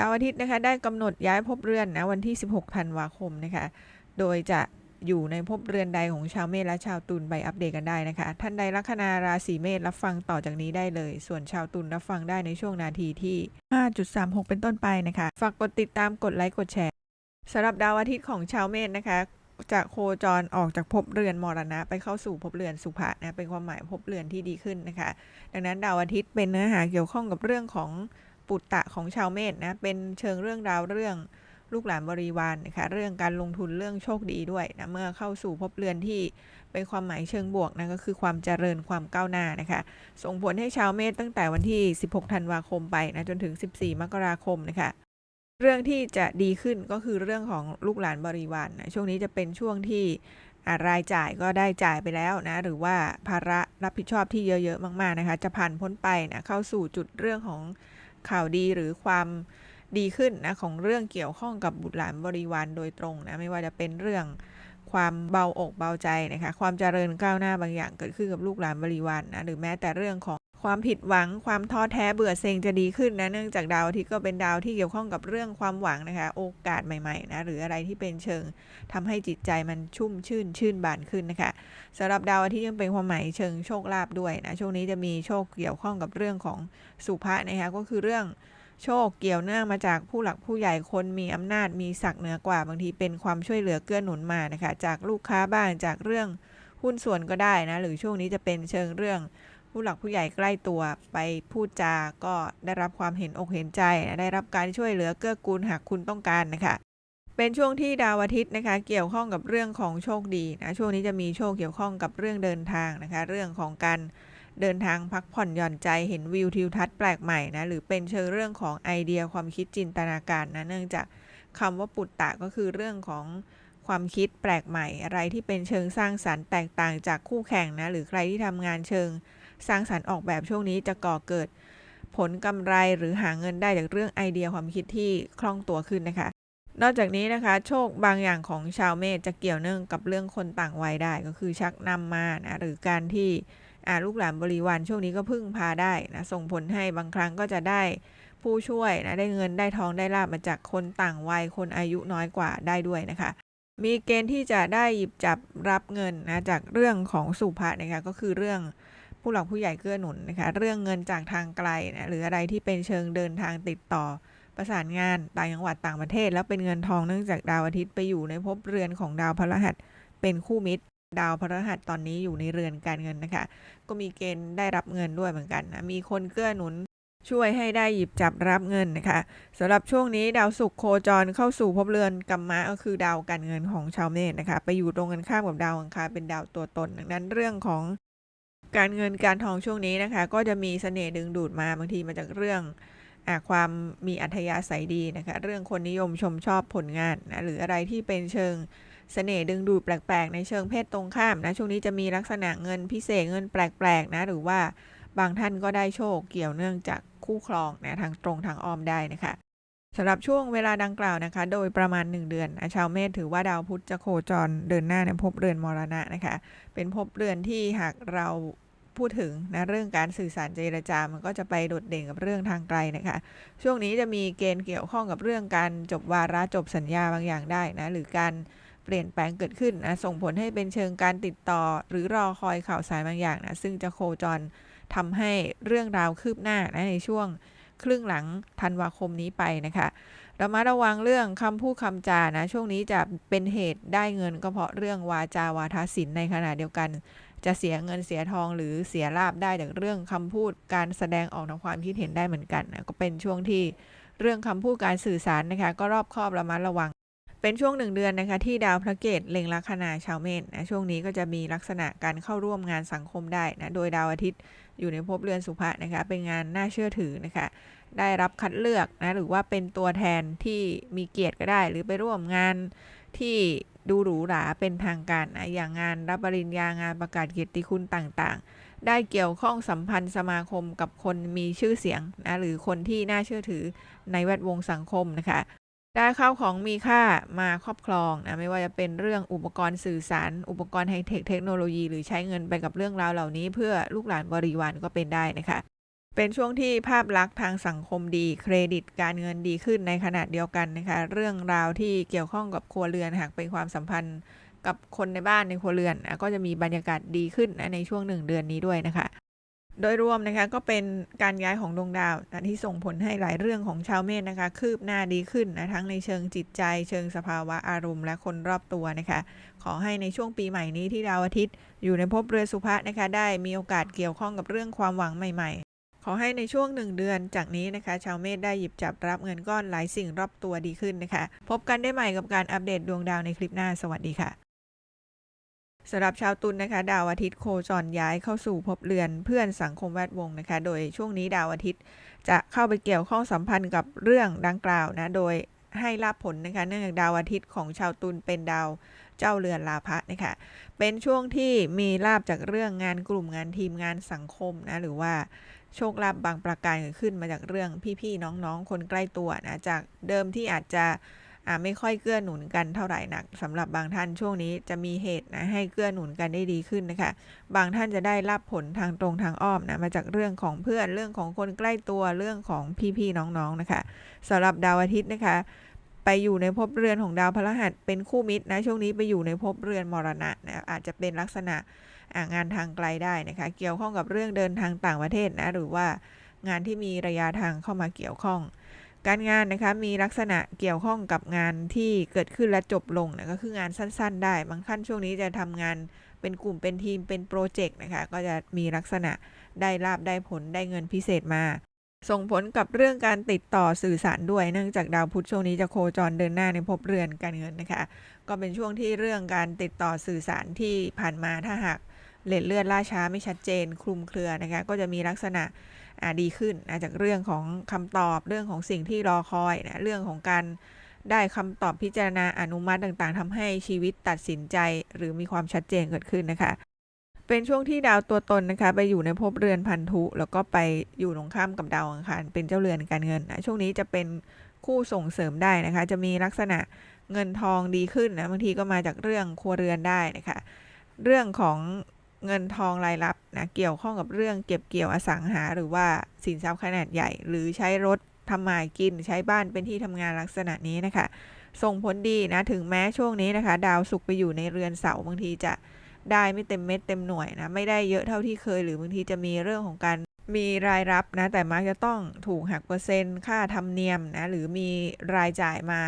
ดาวอาทิตย์นะคะได้กำหนดย้ายภพเรือนนะวันที่ 16ธันวาคมนะคะโดยจะอยู่ในภพเรือนใดของชาวเมษและชาวตุลไปอัปเดตกันได้นะคะ ท่านใดลัคนาราศีเมษรับฟังต่อจากนี้ได้เลย ส่วนชาวตุลรับฟังได้ในช่วงนาทีที่ 5.36 เป็นต้นไปนะคะ ฝากกดติดตามกดไลค์กดแชร์สำหรับดาวอาทิตย์ของชาวเมษนะคะจะโคจรออกจากภพเรือนมรณะ ไปเข้าสู่ภพเรือนสุภะนะเป็นความหมายภพเรือนที่ดีขึ้นนะคะ ดังนั้นดาวอาทิตย์เป็นเนื้อหาเกี่ยวข้องกับเรื่องของ ปุตตะของชาวเมษนะ เป็นเชิงเรื่องราวเรื่องลูกหลานบริวารนะคะเรื่องการลงทุนเรื่องโชคดีด้วยนะเมื่อเข้าสู่ภพเรือนที่เป็นความหมายเชิงบวกนะก็คือความเจริญความก้าวหน้านะคะส่งผลให้ชาวเมษตั้งแต่วันที่ 16 ธันวาคมไปนะจนถึง 14 มกราคมนะคะเรื่องที่จะดีขึ้นก็คือเรื่องของลูกหลานบริวารนะช่วงนี้จะเป็นช่วงที่รายจ่ายก็ได้จ่ายไปแล้วนะหรือว่าภาระรับผิดชอบที่เยอะๆมากๆนะคะจะผ่านพ้นไปนะเข้าสู่จุดเรื่องของ ข่าวดีหรือความดีขึ้นนะของเรื่องเกี่ยวข้องกับบุตรหลานบริวารโดยตรงนะไม่ว่าจะเป็นเรื่องความเบาอกเบาใจนะคะความเจริญก้าวหน้าบางอย่างเกิดขึ้นกับลูกหลานบริวารนะหรือแม้แต่เรื่องของ ความผิดหวังความท้อแท้เบื่อเซ็งจะดีขึ้นนะเนื่องจากดาวอาทิตย์ก็เป็นดาวที่เกี่ยวข้องกับเรื่องความหวังนะคะ โอกาสใหม่ๆนะหรืออะไรที่เป็นเชิงทำให้จิตใจมันชุ่มชื่นชื่นบานขึ้นนะคะสำหรับดาวอาทิตย์ยังเป็นความหมายเชิงโชคลาภด้วยนะช่วงนี้จะมีโชคเกี่ยวข้องกับเรื่องของสุภะนะคะก็คือเรื่องโชคเกี่ยวเนื่องมาจากผู้หลักผู้ใหญ่คนมีอำนาจมีศักดิ์เหนือกว่าบางทีเป็นความช่วยเหลือเกื้อหนุนมานะคะจากลูกค้าบ้างจากเรื่องหุ้นส่วนก็ได้นะหรือช่วงนี้จะเป็นเชิงเรื่อง ผู้หลักผู้ใหญ่ใกล้ตัวไปพูดจาก็ได้รับความเห็นอกเห็นใจได้รับการช่วยเหลือเกื้อกูลหากคุณต้องการนะคะเป็นช่วงที่ดาวอาทิตย์นะคะ เกี่ยวข้องกับเรื่องของโชคดีนะช่วงนี้จะมีโชคเกี่ยวข้องกับเรื่องเดินทางนะคะ เรื่องของการเดินทางพักผ่อนหย่อนใจเห็นวิวทิวทัศน์แปลกใหม่นะหรือเป็นเชิงเรื่องของไอเดียความคิดจินตนาการนะเนื่องจากคำว่าปุตตะก็คือเรื่องของความคิดแปลกใหม่ อะไรที่เป็นเชิงสร้างสรรค์แตกต่างจากคู่แข่งนะหรือใครที่ทำงานเชิง สร้างสรรค์ออกแบบช่วงนี้จะก่อเกิด ผลกำไรหรือหาเงินได้จากเรื่องไอเดียความคิดที่คล่องตัวขึ้นนะคะ นอกจากนี้นะคะ โชคบางอย่างของชาวเมษจะเกี่ยวเนื่องกับเรื่องคนต่างวัยได้ก็คือชักนำมานะหรือการที่ลูกหลานบริวารช่วงนี้ก็พึ่งพาได้นะส่งผลให้บางครั้งก็จะได้ผู้ช่วยนะได้เงินได้ทองได้ลาบมาจากคนต่างวัยคนอายุน้อยกว่าได้ด้วยนะคะ มีเกณฑ์ที่จะได้หยิบจับรับเงินนะจากเรื่องของสุภะนะคะก็คือเรื่อง ผู้หลักผู้ใหญ่เกื้อหนุนนะคะเรื่องเงินจากทางไกลนะหรืออะไรที่เป็นเชิงเดินทางติดต่อประสานงานต่างจังหวัดต่างประเทศ แล้วเป็นเงินทองเนื่องจากดาวอาทิตย์ไปอยู่ในภพเรือนของดาวพฤหัสเป็นคู่มิตร ดาวพฤหัสตอนนี้อยู่ในเรือนการเงินนะคะ ก็มีเกณฑ์ได้รับเงินด้วยเหมือนกันนะมีคนเกื้อหนุนช่วยให้ได้หยิบจับรับเงินนะคะสำหรับช่วงนี้ดาวศุกร์โคจรเข้าสู่ภพเรือนกัมมะก็คือดาวการเงินของชาวเมษนะคะ ไปอยู่ตรงกันข้ามกับดาวอังคารเป็นดาวตัวตน ดังนั้นเรื่องของ การเงินการทองช่วงนี้นะคะ ก็จะมีเสน่ห์ดึงดูดมาบางทีมาจากเรื่องอความมีอัธยาศัยดีนะคะ เรื่องคนนิยมชมชอบผลงานนะหรืออะไรที่เป็นเชิงเสน่ห์ดึงดูดแปลกๆ ในเชิงเพศตรงข้ามนะช่วงนี้จะมีลักษณะเงินพิเศษเงินแปลกๆนะหรือว่าบางท่านก็ได้โชคเกี่ยวเนื่องจากคู่ครองนะทางตรงทางอ้อมได้นะคะ สำหรับช่วงเวลาดังกล่าวนะคะ โดยประมาณ 1 เดือนชาวเมษถือว่าดาวพุธจะโคจรเดินหน้าในภพเรือนมรณะนะคะ เป็นภพเรือนที่หากเราพูดถึงนะเรื่องการสื่อสารเจรจา มันก็จะไปโดดเด่นกับเรื่องทางไกลนะคะ ช่วงนี้จะมีเกณฑ์เกี่ยวข้องกับเรื่องการจบวาระจบสัญญาบางอย่างได้นะหรือการเปลี่ยนแปลงเกิดขึ้นนะส่งผลให้เป็นเชิงการติดต่อ หรือรอคอยข่าวสารบางอย่างนะซึ่งจะโคจรทำให้เรื่องราวคืบหน้านะในช่วง ครึ่งหลังธันวาคมนี้ไปนะคะรามาระวังเรื่องคำพูดคำจานะ ช่วงนี้จะเป็นเหตุได้เงินก็เพราะเรื่องวาจาวาทศิลป์ในขณะเดียวกัน จะเสียเงินเสียทองหรือเสียลาบได้จากเรื่องคำพูดการแสดงออกทางความคิดเห็นได้เหมือนกันนะก็เป็นช่วงที่เรื่องคำพูดการสื่อสารนะคะ ก็รอบคอบระมัดระวัง เป็นช่วงหนึ่งเดือนนะคะ ที่ดาวพระเกตเล็งลัคนาชาวเมษนะช่วงนี้ก็จะมีลักษณะการเข้าร่วมงานสังคมได้นะโดยดาวอาทิตย์ อยู่ในภพเรือนสุภะนะคะเป็นงานน่าเชื่อถือนะคะได้รับคัดเลือกนะหรือว่าเป็นตัวแทนที่มีเกียรติก็ได้ หรือไปร่วมงานที่ดูหรูหราเป็นทางการนะอย่างงานรับปริญญางานประกาศเกียรติคุณต่างๆ ได้เกี่ยวข้องสัมพันธ์สมาคมกับคนมีชื่อเสียงนะหรือคนที่น่าเชื่อถือในแวดวงสังคมนะคะ ได้ข้าวของมีค่ามาครอบครองนะไม่ว่าจะเป็นเรื่องอุปกรณ์สื่อสาร อุปกรณ์ไฮเทคเทคโนโลยี หรือใช้เงินไปกับเรื่องราวเหล่านี้ เพื่อลูกหลานบริวารก็เป็นได้นะคะ เป็นช่วงที่ภาพลักษณ์ทางสังคมดี เครดิตการเงินดีขึ้นในขณะเดียวกันนะคะ เรื่องราวที่เกี่ยวข้องกับครัวเรือนหากเป็นความสัมพันธ์กับคนในบ้านในครัวเรือนก็จะมีบรรยากาศดีขึ้นนะในช่วงหนึ่งเดือนนี้ด้วยนะคะ โดยรวมนะคะก็เป็นการย้ายของดวงดาวนะที่ส่งผลให้หลายเรื่องของชาวเมษนะคะ คืบหน้าดีขึ้นนะทั้งในเชิงจิตใจ เชิงสภาวะอารมณ์และคนรอบตัวนะคะ ขอให้ในช่วงปีใหม่นี้ที่ดาวอาทิตย์ อยู่ในภพเรือสุภะนะคะ ได้มีโอกาสเกี่ยวข้องกับเรื่องความหวังใหม่ ๆขอให้ในช่วงหนึ่งเดือนจากนี้นะคะ ชาวเมษได้หยิบจับรับเงินก้อนหลายสิ่งรอบตัวดีขึ้นนะคะ พบกันได้ใหม่กับการอัปเดตดวงดาวในคลิปหน้าสวัสดีค่ะ สำหรับชาวตุลนนะคะดาวอาทิตย์โคจรย้ายเข้าสู่ภพเรือนเพื่อนสังคมแวดวงนะคะ โดยช่วงนี้ดาวอาทิตย์จะเข้าไปเกี่ยวข้องสัมพันธ์กับเรื่องดังกล่าวนะโดยให้ลาภผลนะคะเนื่องจากดาวอาทิตย์ของชาวตุลเป็นดาวเจ้าเรือนลาภะนะคะเป็นช่วงที่มีลาบจากเรื่องงานกลุ่มงานทีมงานสังคมนะหรือว่าโชคลาภบางประการเกิดขึ้นมาจากเรื่องพี่ๆน้องๆ คนใกล้ตัวนะจากเดิมที่อาจจะ ไม่ค่อยเกื้อหนุนกันเท่าไหร่นักสำหรับบางท่านช่วงนี้จะมีเหตุนะให้เกื้อหนุนกันได้ดีขึ้นนะคะ บางท่านจะได้รับผลทางตรงทางอ้อมนะมาจากเรื่องของเพื่อนเรื่องของคนใกล้ตัวเรื่องของพี่ๆน้องๆนะคะสำหรับดาวอาทิตย์นะคะ ไปอยู่ในภพเรือนของดาวพฤหัสเป็นคู่มิตรนะช่วงนี้ไปอยู่ในภพเรือนมรณะนะอาจจะเป็นลักษณะงานทางไกลได้นะคะ เกี่ยวข้องกับเรื่องเดินทางต่างประเทศนะหรือว่างานที่มีระยะทางเข้ามาเกี่ยวข้อง การงานนะคะมีลักษณะเกี่ยวข้องกับงานที่เกิดขึ้นและจบลงนะก็คืองานสั้น ๆ ได้ บางท่านช่วงนี้จะทำงานเป็นกลุ่มเป็นทีมเป็นโปรเจกต์นะคะก็จะมีลักษณะได้ลาบได้ผลได้เงินพิเศษมา ส่งผลกับเรื่องการติดต่อสื่อสารด้วยเนื่องจากดาวพุธช่วงนี้จะโคจรเดินหน้าในภพเรือนการเงินนะคะ ก็เป็นช่วงที่เรื่องการติดต่อสื่อสารที่ผ่านมาถ้าหากเลดเลือดล่าช้าไม่ชัดเจน คลุมเครือนะคะก็จะมีลักษณะ ดีขึ้นนะจากเรื่องของคำตอบเรื่องของสิ่งที่รอคอยนะเรื่องของการได้คำตอบพิจารณาอนุมัติต่างๆทำให้ชีวิตตัดสินใจ หรือมีความชัดเจนเกิดขึ้นนะคะ เป็นช่วงที่ดาวตัวตนนะคะ ไปอยู่ในภพเรือนพันธุ แล้วก็ไปอยู่ตรงข้ามกับดาวอังคารเป็นเจ้าเรือนการเงินนะช่วงนี้จะเป็นคู่ส่งเสริมได้นะคะ จะมีลักษณะเงินทองดีขึ้นนะบางทีก็มาจากเรื่องครัวเรือนได้นะคะ เรื่องของ เงินทองรายรับนะเกี่ยวข้องกับเรื่องเก็บเกี่ยวอสังหา หรือว่าสินทรัพย์ขนาดใหญ่ หรือใช้รถทำมากินใช้บ้านเป็นที่ทำงานลักษณะนี้นะคะ ส่งผลดีนะถึงแม้ช่วงนี้นะคะ ดาวศุกร์ไปอยู่ในเรือนเสาร์บางทีจะได้ไม่เต็มเม็ดเต็มหน่วยนะไม่ได้เยอะเท่าที่เคย หรือบางทีจะมีเรื่องของการมีรายรับนะแต่มักจะต้องถูกหักเปอร์เซ็นต์ค่าธรรมเนียมนะหรือมีรายจ่ายมา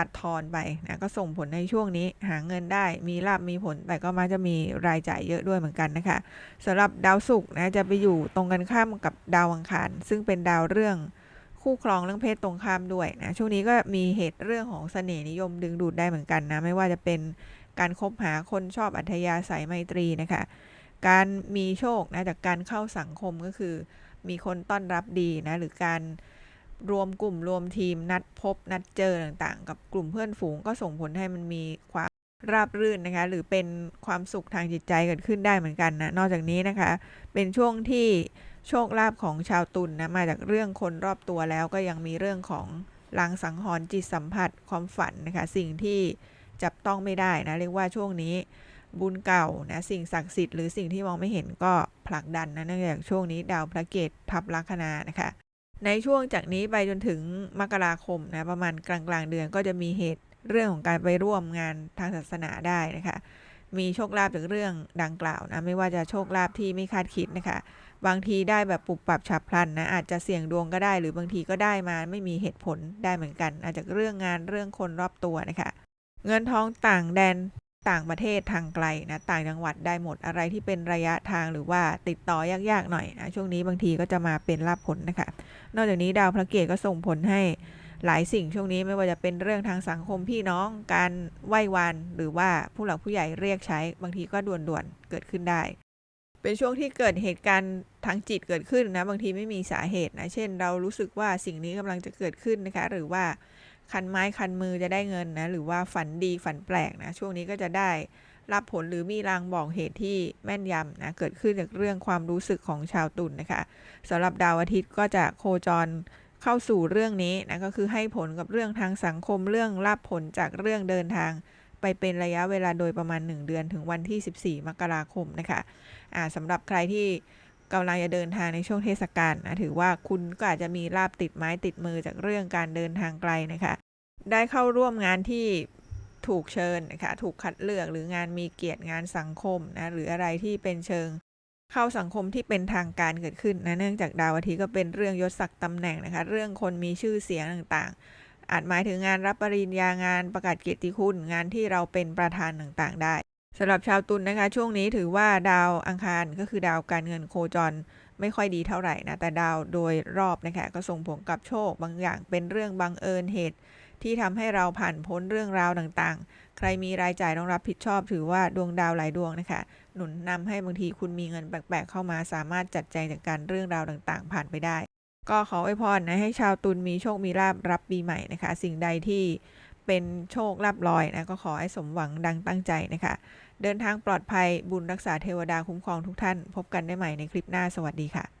ตัดทอนไปนะก็ส่งผลในช่วงนี้หาเงินได้มีลาบมีผล แต่ก็มักจะมีรายจ่ายเยอะด้วยเหมือนกันนะคะสำหรับดาวศุกร์นะจะไปอยู่ตรงกันข้ามกับดาวอังคาร ซึ่งเป็นดาวเรื่องคู่ครองเรื่องเพศตรงข้ามด้วยนะช่วงนี้ก็มีเหตุเรื่องของเสน่ห์นิยมดึงดูดได้เหมือนกันนะไม่ว่าจะเป็นการคบหาคนชอบอัธยาศัยไมตรีนะคะการมีโชคนะจากการเข้าสังคมก็คือ มีคนต้อนรับดีนะหรือการ รวมกลุ่มรวมทีมนัดพบนัดเจอต่างๆ กับกลุ่มเพื่อนฝูงก็ส่งผลให้มันมีความราบรื่นนะคะ หรือเป็นความสุขทางจิตใจเกิดขึ้นได้เหมือนกันนะนอกจากนี้นะคะ เป็นช่วงที่โชคลาภของชาวตุลนนะมาจากเรื่องคนรอบตัวแล้วก็ยังมีเรื่องของลางสังหรณ์จิตสัมผัสความฝันนะคะ สิ่งที่จับต้องไม่ได้นะเรียกว่าช่วงนี้บุญเก่านะสิ่งศักดิ์สิทธิ์หรือสิ่งที่มองไม่เห็นก็ผลักดันนะเนื่องจากช่วงนี้ดาวพระเกตทับลัคนานะคะ ในช่วงจากนี้ไปจนถึงมกราคมนะประมาณกลางกลางเดือนก็จะมีเหตุเรื่องของการไปร่วมงานทางศาสนาได้นะคะ มีโชคลาภจากเรื่องดังกล่าวนะไม่ว่าจะโชคลาภที่ไม่คาดคิดนะคะ บางทีได้แบบปุบปับฉับพลันนะอาจจะเสี่ยงดวงก็ได้หรือบางทีก็ได้มาไม่มีเหตุผลได้เหมือนกัน อาจจะเรื่องงานเรื่องคนรอบตัวนะคะ เงินทองต่างแดน ต่างประเทศทางไกลนะต่างจังหวัดได้หมดอะไรที่เป็นระยะทางหรือว่าติดต่อยากๆหน่อยนะช่วงนี้บางทีก็จะมาเป็นลาภผลนะคะ นอกจากนี้ดาวพระเกตก็ส่งผลให้หลายสิ่งช่วงนี้ไม่ว่าจะเป็นเรื่องทางสังคมพี่น้องการไหว้วานหรือว่าผู้หลักผู้ใหญ่เรียกใช้บางทีก็ด่วนๆเกิดขึ้นได้ เป็นช่วงที่เกิดเหตุการณ์ทางจิตเกิดขึ้นนะบางทีไม่มีสาเหตุนะเช่น เรารู้สึกว่าสิ่งนี้กำลังจะเกิดขึ้นนะคะหรือว่า คันไม้คันมือจะได้เงินนะหรือว่าฝันดีฝันแปลกนะช่วงนี้ก็จะได้รับผลหรือมีรางบอกเหตุที่แม่นยำนะเกิดขึ้นจากเรื่องความรู้สึกของชาวตุลนนะคะสำหรับดาวอาทิตย์ก็จะโคจรเข้าสู่เรื่องนี้นะก็คือให้ผลกับเรื่องทางสังคมเรื่องรับผลจากเรื่องเดินทาง ไปเป็นระยะเวลาโดยประมาณ 1 เดือนถึงวันที่ 14 มกราคมนะคะอ่าสำหรับใครที่กำลังจะเดินทางในช่วงเทศกาลนะถือว่าคุณก็อาจจะมีลาบติดไม้ติดมือจากเรื่องการเดินทางไกลนะคะ ได้เข้าร่วมงานที่ถูกเชิญนะคะถูกคัดเลือกหรืองานมีเกียรติงานสังคมนะหรืออะไรที่เป็นเชิงเข้าสังคมที่เป็นทางการเกิดขึ้นนะเนื่องจากดาวอาทิตย์ก็เป็นเรื่องยศศักดิ์ตำแหน่งนะคะเรื่องคนมีชื่อเสียงต่างๆ อาจหมายถึงงานรับปริญญางานประกาศเกียรติคุณ งานที่เราเป็นประธานต่างๆ ได้สำหรับชาวตุลนนะคะ ช่วงนี้ถือว่าดาวอังคารก็คือดาวการเงินโคจรไม่ค่อยดีเท่าไหร่นะแต่ดาวโดยรอบนะคะก็ส่งผลกับโชคบางอย่างเป็นเรื่องบังเอิญเหตุ ที่ทำให้เราผ่านพ้นเรื่องราวต่างๆ ใครมีรายจ่ายต้องรับผิดชอบถือว่าดวงดาวหลายดวงนะคะ หนุนนำให้บางทีคุณมีเงินแปลกๆเข้ามาสามารถจัดแจงจากการเรื่องราวต่างๆ ผ่านไปได้ ก็ขออวยพรนะให้ชาวตุลมีโชคมีลาบรับปีใหม่นะคะ สิ่งใดที่เป็นโชคลาบลอยนะก็ขอให้สมหวังดังตั้งใจนะคะ เดินทางปลอดภัยบุญรักษาเทวดาคุ้มครองทุกท่าน พบกันได้ใหม่ในคลิปหน้าสวัสดีค่ะ